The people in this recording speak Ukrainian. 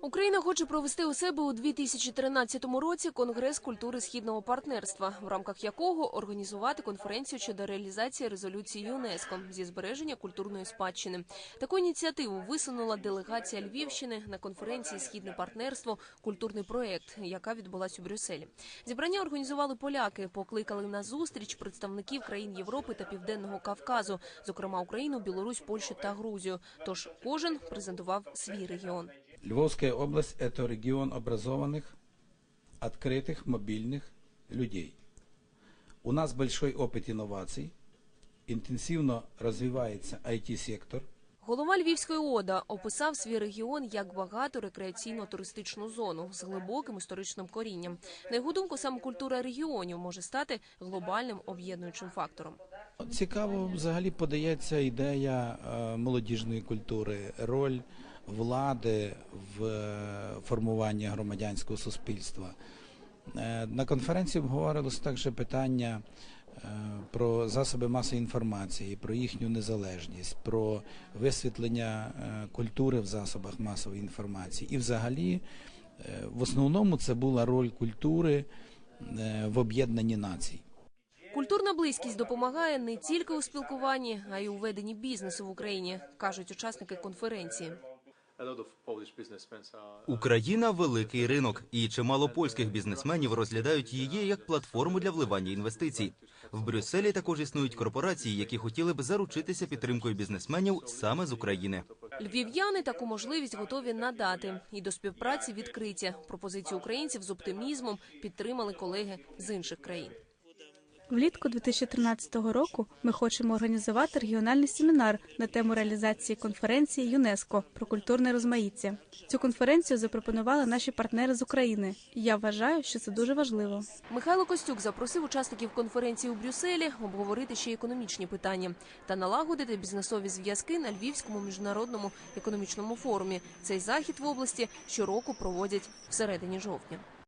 Україна хоче провести у себе у 2013 році конгрес культури східного партнерства, в рамках якого організувати конференцію щодо реалізації резолюції ЮНЕСКО зі збереження культурної спадщини. Таку ініціативу висунула делегація Львівщини на конференції Східне партнерство культурний проект, яка відбулась у Брюсселі. Зібрання організували поляки, покликали на зустріч представників країн Європи та Південного Кавказу, зокрема Україну, Білорусь, Польщу та Грузію. Тож кожен презентував свій регіон. Львовская область – это регион образованных, открытых, мобильных людей. У нас большой опыт инноваций, интенсивно развивается IT-сектор. Голова Львівської ОДА описав свій регіон як багату рекреаційно-туристичну зону з глибоким історичним корінням. На його думку, саме культура регіонів може стати глобальним об'єднуючим фактором. Цікаво взагалі подається ідея е, молодіжної культури, роль влади в е, формуванні громадянського суспільства. Е, На конференції обговорилось також питання е, про засоби масової інформації, про їхню незалежність, про висвітлення культури в засобах масової інформації. І взагалі, в основному це була роль культури в об'єднанні націй. Культурна близькість допомагає не тільки у спілкуванні, а й у веденні бізнесу в Україні, кажуть учасники конференції. Are Україна великий ринок, і чимало польських бізнесменів розглядають її як платформу для вливання інвестицій. В Брюсселі також існують корпорації, які хотіли б заручитися підтримкою бізнесменів саме з України. Львів'яни таку можливість готові надати і до співпраці відкриті. Пропозицію українців з оптимізмом підтримали колеги з інших країн. Влітку 2013 року ми хочемо організувати регіональний семінар на тему реалізації конференції ЮНЕСКО про культурне розмаїття. Цю конференцію запропонували наші партнери з України. Я вважаю, що це дуже важливо. Михайло Костюк запросив учасників конференції у Брюсселі обговорити ще економічні питання та налагодити бізнесові зв'язки на Львівському міжнародному економічному форумі. Цей захід в області щороку проводять всередині жовтня.